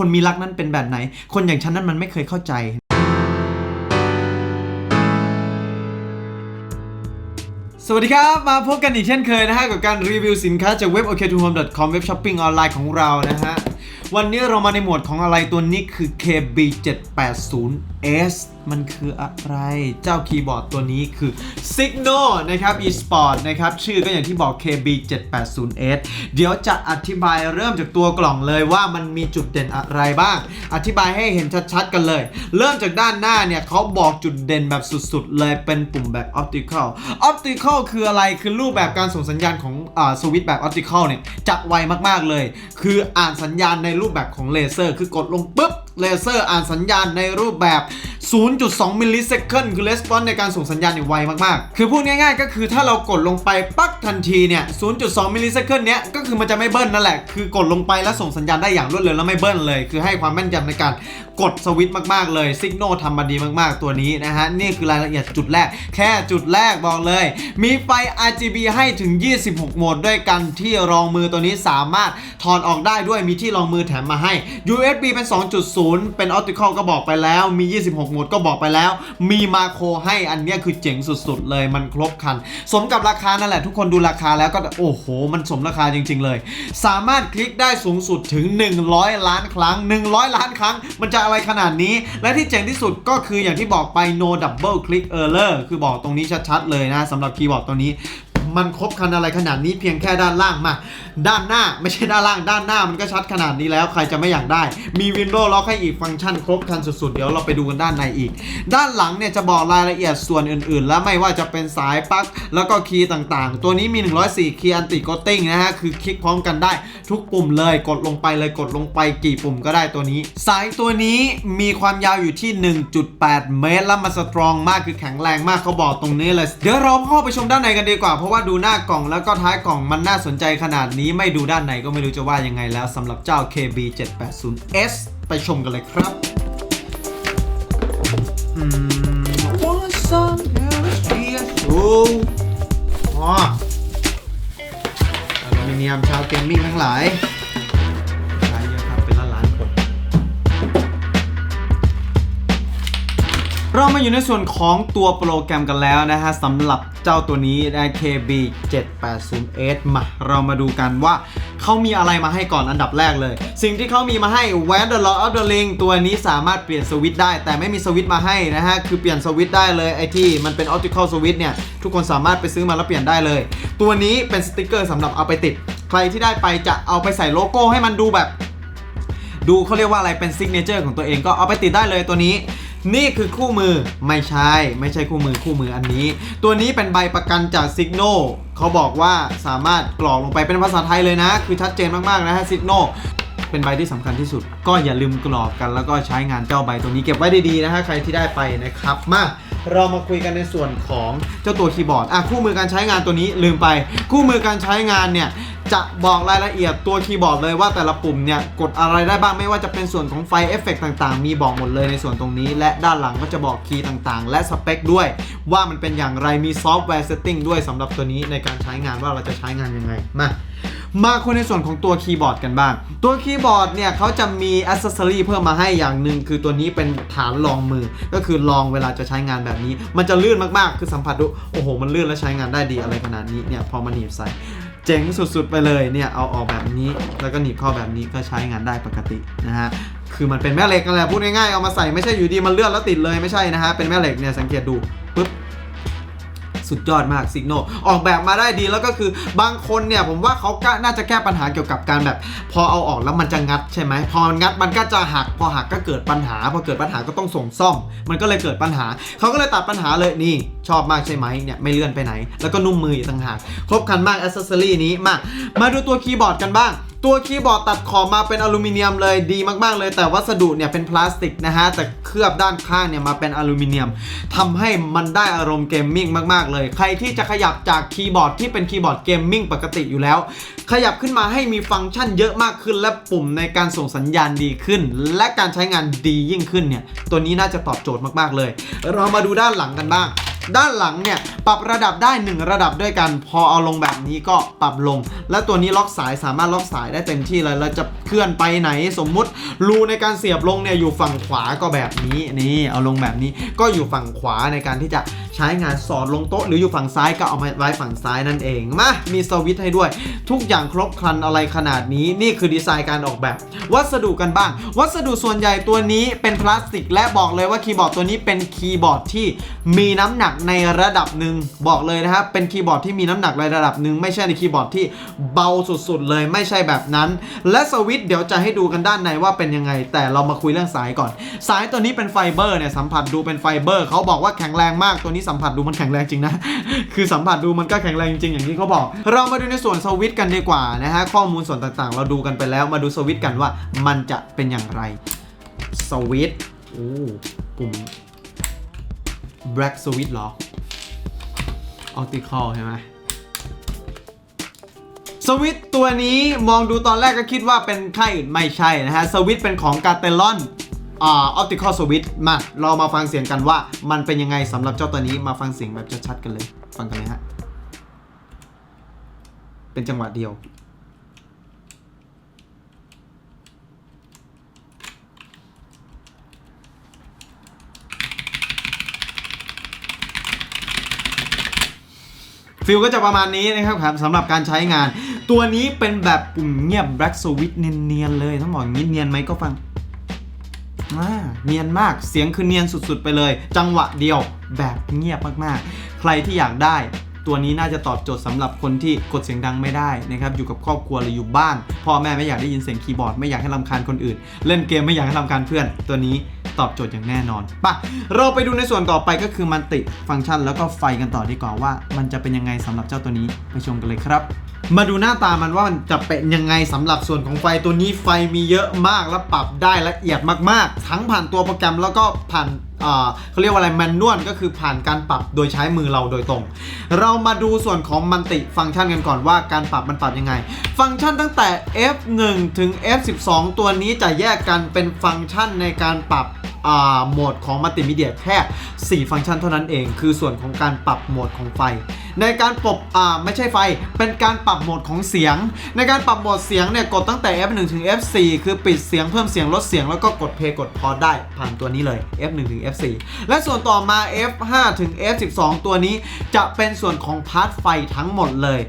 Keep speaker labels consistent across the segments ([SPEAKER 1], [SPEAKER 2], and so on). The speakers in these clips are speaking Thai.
[SPEAKER 1] คนมีรักนั้นเป็นแบบไหน คนอย่างฉันนั้นมันไม่เคยเข้าใจ สวัสดีครับ มาพบกันอีกเช่นเคยนะฮะ กับการรีวิวสินค้าจากเว็บ o k t o h o m e c o m เว็บช้อปปิ้งออนไลน์ของเรานะฮะ วันนี้เรามาในหมวดของอะไรตัวนี้คือ KB780S มันคืออะไร เจ้าคีย์บอร์ดตัวนี้คือ Signal นะครับ eSport นะครับ ชื่อก็อย่างที่บอก KB780S เดี๋ยวจะอธิบายเริ่มจากตัวกล่องเลยว่ามันมีจุดเด่นอะไรบ้าง อธิบายให้เห็นชัดๆกันเลย เริ่มจากด้านหน้าเนี่ยเขาบอกจุดเด่นแบบสุดๆ เลยเป็นปุ่มแบบ optical optical คืออะไร คือรูปแบบการส่งสัญญาณของอสวิตช์แบบ optical เนี่ยจะไวมากๆเลย คืออ่านสัญญาณในรูปแบบของเลเซอร์ คือกดลงปุ๊บเลเซอร์อ่านสัญญาณในรูปแบบ 0.2 มิลลิเซคันคือ response ในการส่งสัญญาณเนี่ยไวมากๆ คือพูดง่ายๆ ก็คือถ้าเรากดลงไปปักทันทีเนี่ย 0.2 มิลลิเซคันเนี้ยก็คือมันจะไม่เบิ้ลนั่นแหละ คือกดลงไปแล้วส่งสัญญาณได้อย่างรวดเร็วแล้วไม่เบิ้ลเลย คือให้ความแม่นยำในการกดสวิตช์มากๆเลย Signal ทำมาดีมากๆ ตัวนี้นะฮะ นี่คือรายละเอียดจุดแรก แค่จุดแรกบอกเลย มีไฟ RGB ให้ถึง 26 โหมดด้วยกันที่รองมือตัวนี้สามารถถอดออกได้ด้วยมีที่รองมือแถมมาให้ USB เป็น 2.0 เป็น Optical ก็บอกไปแล้วมี 26โหมดก็บอกไปแล้ว มีมาโคให้อันเนี้ยคือเจ๋งสุดๆ เลยมันครบครัน สมกับราคานั่นแหละทุกคนดูราคาแล้วก็โอ้โห มันสมราคาจริง ๆ เลย สามารถคลิกได้สูงสุดถึง 100 ล้านครั้ง 100 ล้านครั้ง มันจะอะไรขนาดนี้ และที่เจ๋งที่สุดก็คืออย่างที่บอกไป no double click error คือบอกตรงนี้ชัดๆเลยนะสำหรับคีย์บอร์ดตัวนี้ มันครบครันอะไรขนาดนี้เพียงแค่ด้านล่างมา ด้านหน้าไม่ใช่ด้านล่างด้านหน้ามันก็ชัดขนาดนี้แล้วใครจะไม่อยากได้ มี Windows ล็อกให้อีกฟังก์ชันครบครันสุดๆ เดี๋ยวเราไปดูกันด้านในอีก ด้านหลังเนี่ยจะบอกรายละเอียดส่วนอื่นๆ และไม่ว่าจะเป็นสายปลั๊กแล้วก็คีย์ต่างๆ ตัวนี้มี 104 คีย์อันติโกตติ้งนะฮะคือคลิกพร้อมกันได้ทุกปุ่มเลยกดลงไปเลยกดลงไปกี่ปุ่มก็ได้ตัวนี้ สายตัวนี้มีความยาวอยู่ที่ 1.8 เมตร แล้วมันสตรองมากคือแข็งแรงมากเขาบอกตรงนี้เลย เดี๋ยวเราเข้าไปชมด้านในกันดีกว่าเพราะว่าดูหน้ากล่องแล้วก็ท้ายกล่องมันน่าสนใจขนาดนี้ไม่ดูด้านในก็ไม่รู้จะว่ายังไงแล้วสำหรับเจ้า KB780S ไปชมกันเลยครับอืม What's on your fear โอ้อ๋ออลูมิเนียมชาวเกมมิ่งทั้งหลาย เรามาอยู่ในส่วนของตัวโปรแกรมกันแล้วนะฮะสำหรับเจ้าตัวนี้นะ KB 780S มาเรามาดูกันว่าเขามีอะไรมาให้ก่อนอันดับแรกเลย สิ่งที่เขามีมาให้ w a n the Law of the Ring ตัวนี้สามารถเปลี่ยนสวิตได้ แต่ไม่มีสวิตมาให้นะฮะ คือเปลี่ยนสวิตได้เลยไอที่มันเป็น optical switch เนี่ย ทุกคนสามารถไปซื้อมาแล้วเปลี่ยนได้เลย ตัวนี้เป็นสติกเกอร์สำหรับเอาไปติด ใครที่ได้ไปจะเอาไปใส่โลโก้ให้มันดูแบบ ดูเขาเรียกว่าอะไรเป็นซิกเนเจอร์ของตัวเองก็เอาไปติดได้เลยตัวนี้ นี่คือคู่มือไม่ใช่ ไม่ใช่คู่มือคู่มืออันนี้ ตัวนี้เป็นใบประกันจากซิกโนเขาบอกว่าสามารถกรอกลงไปเป็นภาษาไทยเลยนะ คือชัดเจนมากๆนะฮะซิกโน เป็นใบที่สำคัญที่สุด ก็อย่าลืมกรอกกันแล้วก็ใช้งานเจ้าใบตัวนี้เก็บไว้ดีๆนะฮะใครที่ได้ไปนะครับมาเรามาคุยกันในส่วนของเจ้าตัวคีย์บอร์ดอะคู่มือการใช้งานตัวนี้ลืมไป คู่มือการใช้งานเนี่ยจะบอกรายละเอียดตัวคีย์บอร์ดเลยว่าแต่ละปุ่มเนี่ยกดอะไรได้บ้างไม่ว่าจะเป็นส่วนของไฟเอฟเฟกต่างๆ มีบอกหมดเลยในส่วนตรงนี้ และด้านหลังก็จะบอกคีย์ต่างๆ และสเปคด้วย ว่ามันเป็นอย่างไรมีซอฟต์แวร์เซตติ้งด้วยสำหรับตัวนี้ในการใช้งานว่าเราจะใช้งานยังไงมา มาคุยในส่วนของตัวคีย์บอร์ดกันบ้าง ตัวคีย์บอร์ดเนี่ยเขาจะมีอ c เซสซอรีเพิ่มมาให้อย่างหนึ่งคือตัวนี้เป็นฐานรองมือ ก็คือรองเวลาจะใช้งานแบบนี้ มันจะลื่นมากๆ คือสัมผัสดูโอ้โห มันลื่นและใช้งานได้ดีอะไรขนาดนี้เนี่ยพอมาหนีบใส่เจ๋งสุดๆไปเลยเนี่ยเอาออกแบบนี้ แล้วก็หนีบเข้าแบบนี้ก็ใช้งานได้ปกตินะฮะคือมันเป็นแม่เหล็กกันแหละพูดง่ายๆเอามาใส่ไม่ใช่อยู่ดีมันเลื่อนแล้วติดเลยไม่ใช่นะฮะเป็นแม่เหล็กเนี่ยสังเกตดูปุ๊บ สุดยอดมากซิกโนออกแบบมาได้ดีแล้วก็คือบางคนเนี่ยผมว่าเขาก็น่าจะแก้ปัญหาเกี่ยวกับการแบบ พอเอาออกแล้วมันจะงัดใช่ไหมพองัดมันก็จะหัก พอหักก็เกิดปัญหา พอเกิดปัญหาก็ต้องส่งซ่อม มันก็เลยเกิดปัญหา เขาก็เลยตัดปัญหาเลยนี่ ชอบมากใช่ไหมเนี่ยไม่เลื่อนไปไหน แล้วก็นุ่มมืออีกต่างหากครบครันมากอ c เซสซอรี่นี้มามาดูตัวคีย์บอร์ดกันบ้างตัวคีย์บอร์ดตัดขอบมาเป็นอลูมิเนียมเลยดีมากๆ เลยแต่วัสดุเนี่ยเป็นพลาสติกนะฮะแต่เคลือบด้านข้างเนี่ยมาเป็นอลูมิเนียมทำให้มันได้อารมณ์เกมมิ่งมากๆเลยใครที่จะขยับจากคีย์บอร์ดที่เป็นคีย์บอร์ดเกมมิ่งปกติอยู่แล้ว ขยับขึ้นมาให้มีฟังก์ชันเยอะมากขึ้น และปุ่มในการส่งสัญญาณดีขึ้น และการใช้งานดียิ่งขึ้นเนี่ยตัวนี้น่าจะตอบโจทย์มากๆเลย เรามาดูด้านหลังกันบ้าง ด้านหลังเนี่ยปรับระดับได้ 1 ระดับด้วยกัน พอเอาลงแบบนี้ก็ปรับลง และตัวนี้ล็อกสายสามารถล็อกสายได้เต็มที่เลยแล้วจะเคลื่อนไปไหนสมมุติรูในการเสียบลงเนี่ยอยู่ฝั่งขวาก็แบบนี้นี่เอาลงแบบนี้ก็อยู่ฝั่งขวาในการที่จะใช้งานสอดลงโต๊ะหรืออยู่ฝั่งซ้ายก็เอามาไว้ฝั่งซ้ายนั่นเองมามีสวิตช์ให้ด้วย ทุกอย่างครบครันอะไรขนาดนี้นี่คือดีไซน์การออกแบบ วัสดุกันบ้าง วัสดุส่วนใหญ่ตัวนี้เป็นพลาสติก และบอกเลยว่าคีย์บอร์ดตัวนี้เป็นคีย์บอร์ดที่มีน้ำหนักในระดับหนึ่งบอกเลยนะครับเป็นคีย์บอร์ดที่มีน้ำหนักในระดับหนึ่งไม่ใช่ในคีย์บอร์ดที่เบาสุดๆ เลยไม่ใช่แบบนั้น และสวิตช์เดี๋ยวจะให้ดูกันด้านในว่าเป็นยังไง แต่เรามาคุยเรื่องสายก่อน สายตัวนี้เป็นไฟเบอร์เนี่ยสัมผัสดูเป็นไฟเบอร์เขาบอกว่าแข็งแรงมากตัวนี้สัมผัสดูมันแข็งแรงจริงนะคือสัมผัสดูมันก็แข็งแรงจริงอย่างที่เขาบอก เรามาดูในส่วนสวิตช์กันดีกว่านะฮะข้อมูลส่วนต่างๆ เราดูกันไปแล้วมาดูสวิตช์กันว่ามันจะเป็นอย่างไรสวิตช์โอ้ปุ่ม black switch หรอ optical ใช่ไหมสวิตตัวนี้มองดูตอนแรกก็คิดว่าเป็นค่ายอื่นไม่ใช่นะฮะ สวิตเป็นของ g a t e l o n อ่า optical switch มาเรามาฟังเสียงกันว่ามันเป็นยังไงสำหรับเจ้าตัวนี้มาฟังเสียงแบบชัดๆกันเลย ฟังกันเลยฮะ เป็นจังหวะเดียว ฟิลก็จะประมาณนี้นะครับครับสำหรับการใช้งาน ตัวนี้เป็นแบบปุ่มเงียบ Black Switch เนียนๆเลยต้องบอกอย่างนี้เนียนไหมก็ฟังอ่าเนียนมากเสียงคือเนียนสุดๆไปเลย จังหวะเดียวแบบเงียบมากๆ ใครที่อยากได้ตัวนี้น่าจะตอบโจทย์สำหรับคนที่กดเสียงดังไม่ได้นะครับอยู่กับครอบครัวหรืออยู่บ้านพ่อแม่ไม่อยากได้ยินเสียงคีย์บอร์ดไม่อยากให้รำคาญคนอื่น เล่นเกมไม่อยากให้รำคาญเพื่อนตัวนี้ ตอบโจทย์อย่างแน่นอนปะเราไปดูในส่วนต่อไปก็คือมันติฟังก์ชันแล้วก็ไฟกันต่อดีกว่าว่า มันจะเป็นยังไงสำหรับเจ้าตัวนี้ไปชมกันเลยครับมาดูหน้าตามันว่ามันจะเป็นยังไงสำหรับส่วนของไฟตัวนี้ไฟมีเยอะมากและปรับได้ละเอียดมากๆ ทั้งผ่านตัวโปรแกรมแล้วก็ผ่านเขาเรียกว่าอะไรแมนนวลก็คือผ่านการปรับโดยใช้มือเราโดยตรง เรามาดูส่วนของมันติฟังก์ชันกันก่อนว่าการปรับมันปรับยังไง ฟังก์ชันตั้งแต่ F1 ถึง F12 ตัวนี้จะแยกกันเป็นฟังก์ชันในการปรับ โหมดของมัลติมีเดียแค่ 4 ฟังก์ชันเท่านั้นเอง คือส่วนของการปรับโหมดของไฟ ในการปรับอ่าไม่ใช่ไฟ เป็นการปรับโหมดของเสียง ในการปรับโหมดเสียงเนี่ยกดตั้งแต่ F1 ถึง F4 คือปิดเสียงเพิ่มเสียงลดเสียงแล้วก็กดเพลย์กดพอได้ผ่านตัวนี้เลย F1 ถึง F4 และส่วนต่อมา F5 ถึง F12 ตัวนี้จะเป็นส่วนของพาร์ทไฟทั้งหมดเลย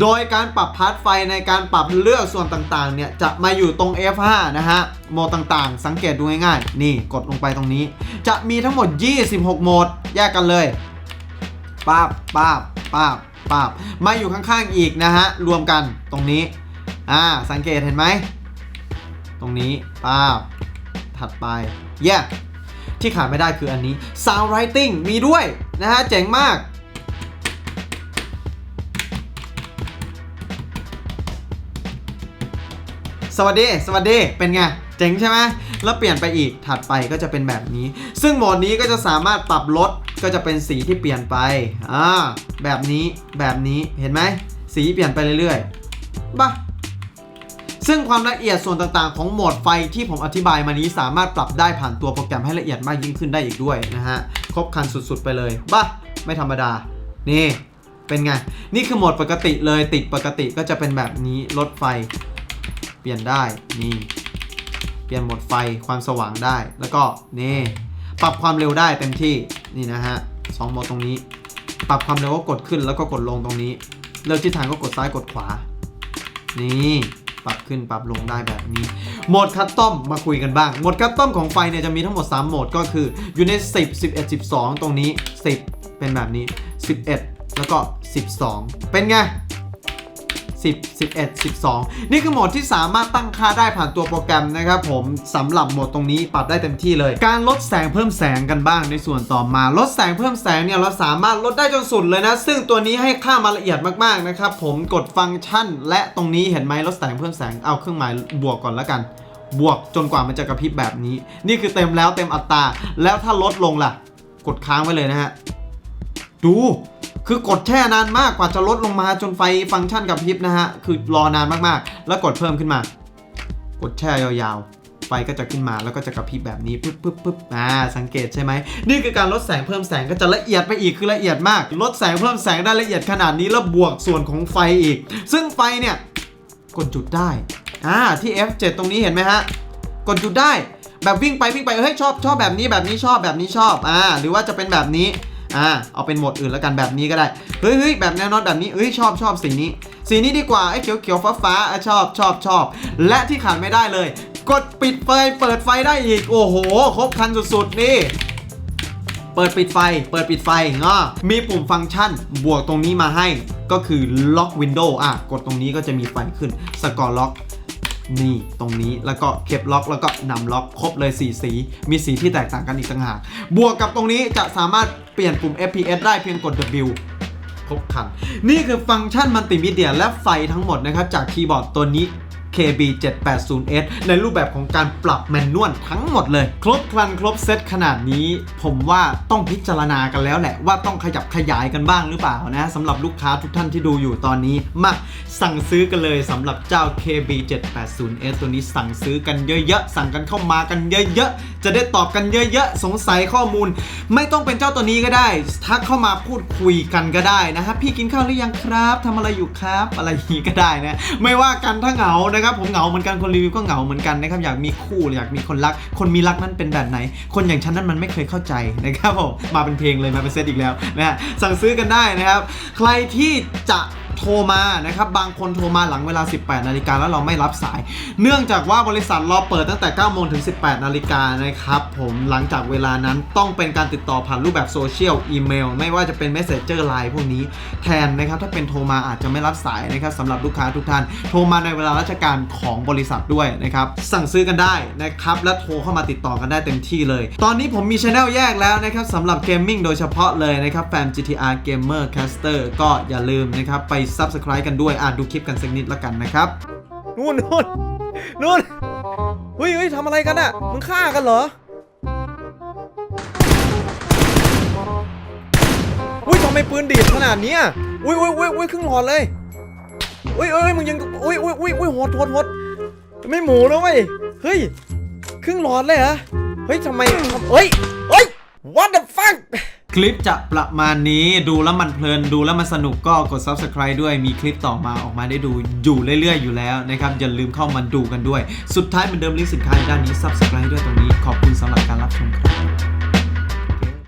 [SPEAKER 1] โดยการปรับพาร์ทไฟในการปรับเลือกส่วนต่างๆเนี่ยจะมาอยู่ตรง F5 นะฮะ โหมดต่างๆ สังเกตดูง่ายๆ นี่กดลงไปตรงนี้ จะมีทั้งหมด 26 โหมด แยกกันเลยป้าบป้าบป้าบป้าบมาอยู่ข้างๆอีกนะฮะ รวมกันตรงนี้ อ่า สังเกตเห็นไหม ตรงนี้ป้าบถัดไปแยกที่ขาดไม่ได้คืออันนี้ Sound Writing มีด้วยนะฮะ เจ๋งมากสวัสดี สวัสดี เป็นไง เจ๋งใช่ไหมแล้วเปลี่ยนไปอีกถัดไปก็จะเป็นแบบนี้ ซึ่งโหมดนี้ก็จะสามารถปรับลดก็จะเป็นสีที่เปลี่ยนไปอ่าแบบนี้แบบนี้เห็นไหมสีเปลี่ยนไปเรื่อยๆบ้าซึ่งความละเอียดส่วนต่างๆ ของโหมดไฟที่ผมอธิบายมานี้สามารถปรับได้ผ่านตัวโปรแกรมให้ละเอียดมากยิ่งขึ้นได้อีกด้วยนะฮะครบครันสุดๆไปเลยบ้าไม่ธรรมดา นี่เป็นไง นี่คือโหมดปกติเลยติดปกติก็จะเป็นแบบนี้ลดไฟ เปลี่ยนได้นี่ ปลี่ยนโหมดไฟความสว่างได้ แล้วก็นี่ปรับความเร็วได้เต็มที่นี่นะฮะสองโหมดตรงนี้ ปรับความเร็วก็กดขึ้นแล้วก็กดลงตรงนี้ เลือกทิศทางก็กดซ้ายกดขวา นี่ปรับขึ้นปรับลงได้แบบนี้ โหมดคัสตอมมาคุยกันบ้าง โหมดคัสตอมของไฟเนี่ยจะมีทั้งหมด 3 โหมดก็คืออยู่ใน 10 11 12 ตรงนี้ 10 เป็นแบบนี้ 11 แล้วก็ 12 เป็นไง 10 11 12 นี่คือโหมดที่สามารถตั้งค่าได้ผ่านตัวโปรแกรมนะครับผมสำหรับโหมดตรงนี้ปรับได้เต็มที่เลย การลดแสงเพิ่มแสงกันบ้างในส่วนต่อมา ลดแสงเพิ่มแสงเนี่ยเราสามารถลดได้จนสุดเลยนะ ซึ่งตัวนี้ให้ค่ามาละเอียดมากๆนะครับผมกดฟังก์ชัน และตรงนี้เห็นไหมลดแสงเพิ่มแสงเอาเครื่องหมายบวกก่อนแล้วกัน บวกจนกว่ามันจะกระพริบแบบนี้ นี่คือเต็มแล้วเต็มอัตราแล้วถ้าลดลงล่ะ กดค้างไว้เลยนะฮะดู คือกดแช่นานมากกว่าจะลดลงมาจนไฟฟังก์ชันกับพริบนะฮะ คือรอนานมากๆ แล้วกดเพิ่มขึ้นมา กดแช่ยาวๆ ไฟก็จะขึ้นมาแล้วก็จะกระพริบแบบนี้ปึ๊บปึ๊บปึ๊บอ่า สังเกตใช่ไหม นี่คือการลดแสงเพิ่มแสงก็จะละเอียดไปอีกคือละเอียดมาก ลดแสงเพิ่มแสงได้ละเอียดขนาดนี้แล้วบวกส่วนของไฟอีก ซึ่งไฟเนี่ยกดจุดได้ อ่า ที่ F7 ตรงนี้เห็นไหมฮะ กดจุดได้ แบบวิ่งไปวิ่งไป เฮ้ยชอบชอบแบบนี้แบบนี้ชอบแบบนี้ชอบ อ่า หรือว่าจะเป็นแบบนี้ อ่าเอาเป็นโหมดอื่นแล้วกันแบบนี้ก็ได้เฮ้ยเฮ้ยแบบแนวนอนแบบนี้เฮ้ยชอบชอบสีนี้ สีนี้ดีกว่าไอ้เขียวเขียวฟ้าฟ้าชอบชอบชอบ และที่ขาดไม่ได้เลย กดปิดไฟเปิดไฟได้อีกโอ้โหครบครันสุดๆนี่เปิดปิดไฟ เปิดปิดไฟง้อมีปุ่มฟังก์ชันบวกตรงนี้มาให้ ก็คือล็อกวินโดว์อะ กดตรงนี้ก็จะมีไฟขึ้นสกอร์ล็อก นี่ตรงนี้แล้วก็เก็บล็อกแล้วก็นำล็อกครบเลย 4 สี มีสีที่แตกต่างกันอีกต่างหาก บวกกับตรงนี้จะสามารถเปลี่ยนปุ่ม FPS ได้เพียงกด W ครบคัน นี่คือฟังก์ชันมัลติมีเดียและไฟทั้งหมดนะครับ จากคีย์บอร์ดตัวนี้ KB 780S ในรูปแบบของการปรับแมนนวลทั้งหมดเลย ครบครันครบเซตขนาดนี้ ผมว่าต้องพิจารณากันแล้วแหละ ว่าต้องขยับขยายกันบ้างหรือเปล่านะสำหรับลูกค้าทุกท่านที่ดูอยู่ตอนนี้ มาสั่งซื้อกันเลยสำหรับเจ้า KB 780S ตัวนี้สั่งซื้อกันเยอะๆ สั่งกันเข้ามากันเยอะๆ จะได้ตอบกันเยอะๆ สงสัยข้อมูล ไม่ต้องเป็นเจ้าตัวนี้ก็ได้ ทักเข้ามาพูดคุยกันก็ได้นะครับพี่กินข้าวหรือยังครับทำอะไรอยู่ครับ อะไรนี้ก็ได้นะไม่ว่ากันถ้าเหงานะครับผมเหงาเหมือนกันคนรีวิวก็เหงาเหมือนกันนะครับอยากมีคู่อยากมีคนรัก คนมีรักนั้นเป็นแบบไหน คนอย่างฉันนั้นมันไม่เคยเข้าใจนะครับผมมาเป็นเพลงเลยมาเป็นเซตอีกแล้วนะฮะสั่งซื้อกันได้นะครับ ใครที่จะ โทรมานะครับบางคนโทรมาหลังเวลา 18 นาฬิกาแล้วเราไม่รับสาย เนื่องจากว่าบริษัทเราเปิดตั้งแต่ 9 โมงถึง 18 นาฬิกานะครับผมหลังจากเวลานั้นต้องเป็นการติดต่อผ่านรูปแบบโซเชียลอีเมล ไม่ว่าจะเป็น Messenger Line พวกนี้แทนนะครับถ้าเป็นโทรมาอาจจะไม่รับสายนะครับสำหรับลูกค้าทุกท่าน โทรมาในเวลาราชการของบริษัทด้วยนะครับสั่งซื้อกันได้นะครับและโทรเข้ามาติดต่อกันได้เต็มที่เลย ตอนนี้ผมมีช anel แยกแล้วนะครับสำหรับเกมมิ่งโดยเฉพาะเลยนะครับแฟน GTR Gamer Caster ก็อย่าลืมนะครับไป Subscribe กันด้วย อ่านดูคลิปกันสักนิดละกันนะครับ
[SPEAKER 2] นู่นนู่นนู่นเฮ้ยเฮ้ยทำอะไรกันอะมึงฆ่ากันเหรออุ้ยทำไมปืนดีดขนาดเนี้ยอุ้ยอุ้ยอุ้ยอุ้ยครึ่งหลอดเลยอุ้ยอุ้ยมึงยังอุ้ยอุ้ยอุ้ยอุ้ยหดหดหดไม่หมูนะเว้ยเฮ้ยครึ่งหลอดเลยเหรอเฮ้ยทำไมเฮ้ยเฮ้ย what the
[SPEAKER 1] คลิปจะประมาณนี้ดูแล้วมันเพลินดูแล้วมันสนุกก็กด Subscribe ด้วยมีคลิปต่อมาออกมาได้ดูอยู่เรื่อยๆอยู่แล้วนะครับอย่าลืมเข้ามาดูกันด้วย สุดท้ายเหมือนเดิมลิงก์สินค้าในด้านนี้ Subscribe ด้วยตรงนี้ขอบคุณสำหรับการรับชมครับ